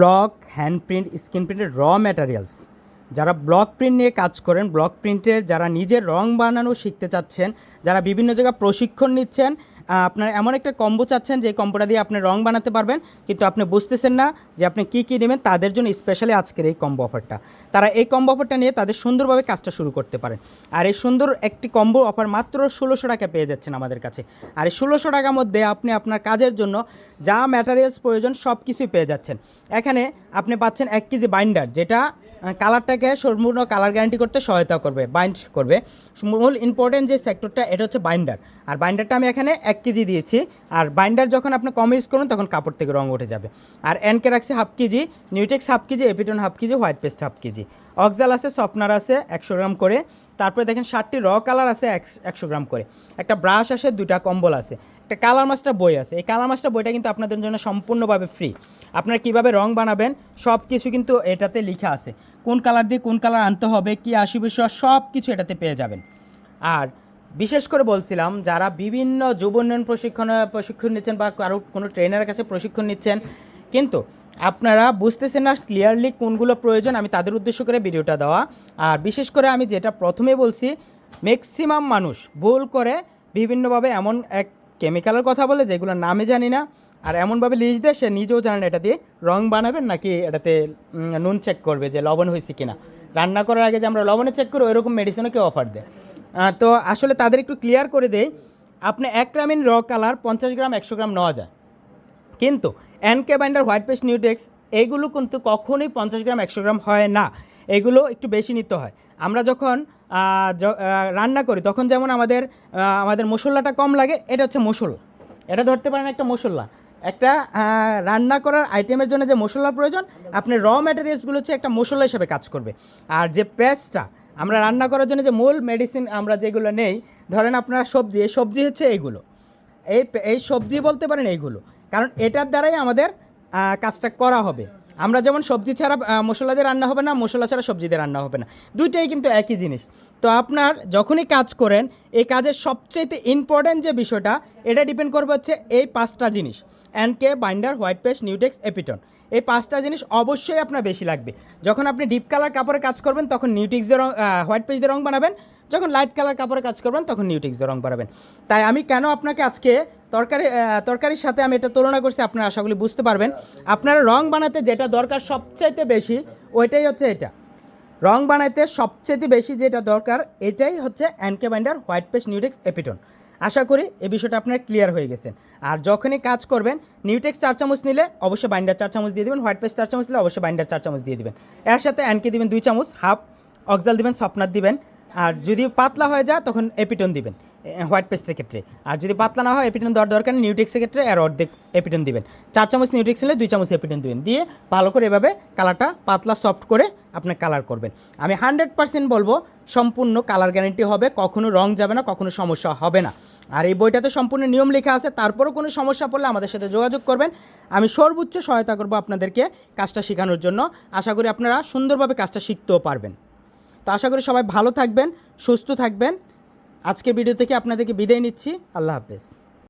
Block hand print screen প্রিন্টের র materials যারা ব্লক প্রিন্ট নিয়ে কাজ করেন ব্লক প্রিন্টের যারা নিজের রং বানানো শিখতে চাচ্ছেন, যারা বিভিন্ন জায়গায় প্রশিক্ষণ নিচ্ছেন আপনার এমন একটা কম্বো চাচ্ছেন যে কম্বোটা দিয়ে আপনি রং বানাতে পারবেন, কিন্তু আপনি বুঝতেছেন না যে আপনি কী কী নেবেন, তাদের জন্য স্পেশালি আজকের এই কম্বো অফারটা তারা এই কম্বো অফারটা নিয়ে তাদের সুন্দরভাবে কাজটা শুরু করতে পারেন আর এই সুন্দর একটি কম্বো অফার মাত্র ষোলোশো টাকা পেয়ে যাচ্ছেন আমাদের কাছে। আর এই ষোলোশো টাকার মধ্যে আপনি আপনার কাজের জন্য যা ম্যাটেরিয়ালস প্রয়োজন সব কিছুই পেয়ে যাচ্ছেন। এখানে আপনি পাচ্ছেন এক কেজি বাইন্ডার যেটা কালারটাকে সম্পূর্ণ কালার গ্যারান্টি করতে সহায়তা করবে বাইন্ড করবে। মূল ইম্পর্টেন্ট যে সেক্টরটা এটা হচ্ছে বাইন্ডার আর বাইন্ডারটা আমি এখানে এক কেজি দিয়েছি। আর বাইন্ডার যখন আপনি কম ইউজ করুন, তখন কাপড় থেকে রঙ উঠে যাবে। আর এনকে রাখছি half KG Newtex half KG এপিটন half KG white paste half KG অক্সাল আছে সফটনার আছে, একশো গ্রাম করে। তারপরে দেখেন ষাটটি র কালার আছে একশো গ্রাম করে। একটা ব্রাশ আসে দুইটা কম্বল আছে। একটা কালার মাস্টার বই আছে। এই কালার মাস্টার বইটা কিন্তু আপনাদের জন্য সম্পূর্ণভাবে ফ্রি আপনারা কীভাবে রং বানাবেন সব কিছু কিন্তু এটাতে লেখা আছে। কোন কালার দিয়ে কোন কালার আনতে হবে, কী আসি বিষয় সব কিছু এটাতে পেয়ে যাবেন। আর বিশেষ করে বলছিলাম, যারা বিভিন্ন যুব উন্নয়ন প্রশিক্ষণ প্রশিক্ষণ নিচ্ছেন বা কারও কোনো ট্রেনারের কাছে প্রশিক্ষণ নিচ্ছেন, কিন্তু আপনারা বুঝতেছেন না ক্লিয়ারলি কোনগুলো প্রয়োজন, আমি তাদের উদ্দেশ্য করে ভিডিওটা দেওয়া। আর বিশেষ করে আমি যেটা প্রথমে বলছি ম্যাক্সিমাম মানুষ ভুল করে বিভিন্নভাবে এমন এক কেমিক্যালের কথা বলে যেগুলো নামে জানি না, আর এমনভাবে লিস্ট দেয়, সে নিজেও জানেন এটা দিয়ে রং বানাবেন নাকি এটাতে নুন চেক করবে যে লবণ হয়েছে কিনা। রান্না করার আগে যে আমরা লবণে চেক করি, ওইরকম মেডিসিনও কেউ অফার দেয়। তো আসলে তাদের একটু ক্লিয়ার করে দেই, আপনি এক গ্রামিন র কালার পঞ্চাশ গ্রাম, একশো গ্রাম নেওয়া যায়। কিন্তু N K binder, white paste, Newtex এইগুলো কিন্তু কখনোই পঞ্চাশ গ্রাম, একশো গ্রাম হয় না। এগুলো একটু বেশি নিতে হয়। আমরা যখন রান্না করি, তখন যেমন আমাদের আমাদের মশলাটা কম লাগে, এটা হচ্ছে মশলা। এটা ধরতে পারেন একটা মশলা। একটা রান্না করার আইটেমের জন্য যে মশলার প্রয়োজন, আপনি র ম্যাটেরিয়ালসগুলো হচ্ছে একটা মশলা হিসেবে কাজ করবে। আর যে পেস্টটা আমরা রান্না করার জন্য যে মূল মেডিসিন আমরা যেগুলো নেই, ধরেন আপনার সবজি, এই সবজি হচ্ছে এইগুলো এই এই সবজি বলতে পারেন এইগুলো। কারণ এটার দ্বারাই আমাদের কাজটা করা হবে। আমরা যেমন সবজি ছাড়া মশলা দিয়ে রান্না হবে না, মশলা ছাড়া সবজি দিয়ে রান্না হবে না। দুইটাই কিন্তু একই জিনিস। তো আপনার যখনই কাজ করেন, এই কাজের সবচেয়ে ইম্পর্ট্যান্ট যে বিষয়টা, এটা ডিপেন্ড করবে হচ্ছে এই পাঁচটা জিনিস। N K binder white paste Newtex এপিটন এই পাঁচটা জিনিস অবশ্যই আপনার বেশি লাগবে। যখন আপনি ডিপ কালার কাপড়ে কাজ করবেন, তখন নিউটিক্স দিয়ে রং হোয়াইট পেজ দিয়ে রং বানাবেন। যখন লাইট কালার কাপড়ে কাজ করবেন, তখন নিউটিক্স দিয়ে রং বানাবেন। তাই আমি কেন আপনাকে আজকে তরকারি তরকারির সাথে আমি এটা তুলনা করছি, আপনারা আশাগুলি বুঝতে পারবেন। আপনারা রং বানাতে যেটা দরকার সবচাইতে বেশি, ওইটাই হচ্ছে এটা। রং বানাইতে সবচেয়ে বেশি যেটা দরকার, এটাই হচ্ছে N K binder white paste Newtex এপিটন আশা করি এই বিষয়টা আপনার ক্লিয়ার হয়ে গেছেন আর যখনই কাজ করবেন নিউটেক্স চার চামচ নিলে অবশ্যই বাইন্ডার চার চামচ দিয়ে দেবেন হোয়াইট পেস্ট চার চামচ নিলে অবশ্যই বাইন্ডার চার চামচ দিয়ে দেবেন। এর সাথে অ্যানকে দিবেন দুই চামচ হাফ অক্সাল দিবেন সফটনার দিবেন। আর যদি পাতলা হয়ে যায়, তখন এপিটন দিবেন হোয়াইট পেস্টের ক্ষেত্রে। আর যদি পাতলা না হয় এপিটন দেওয়ার দরকার নিউটেক্সের ক্ষেত্রে আর অর্ধেক এপিটন দিবেন। চার চামচ নিউটেক্স নিলে দুই চামচ এপিটন দিবেন। দিয়ে ভালো করে এভাবে কালারটা পাতলা সফট করে আপনি কালার করবেন। আমি হান্ড্রেড পার্সেন্ট বলব, সম্পূর্ণ কালার গ্যারেন্টি হবে, কখনো রং যাবে না, কখনো সমস্যা হবে না। আর এই বইটাতে সম্পূর্ণ নিয়ম লেখা আছে, তারপরও কোনো সমস্যা পড়লে আমাদের সাথে যোগাযোগ করবেন। আমি সর্বোচ্চ সহায়তা করব আপনাদেরকে কাজটা শেখানোর জন্য। আশা করি আপনারা সুন্দরভাবে কাজটা শিখতেও পারবেন। তো আশা করি সবাই ভালো থাকবেন, সুস্থ থাকবেন। আজকের ভিডিও থেকে আপনাদেরকে বিদায় নিচ্ছি। আল্লাহ হাফেজ।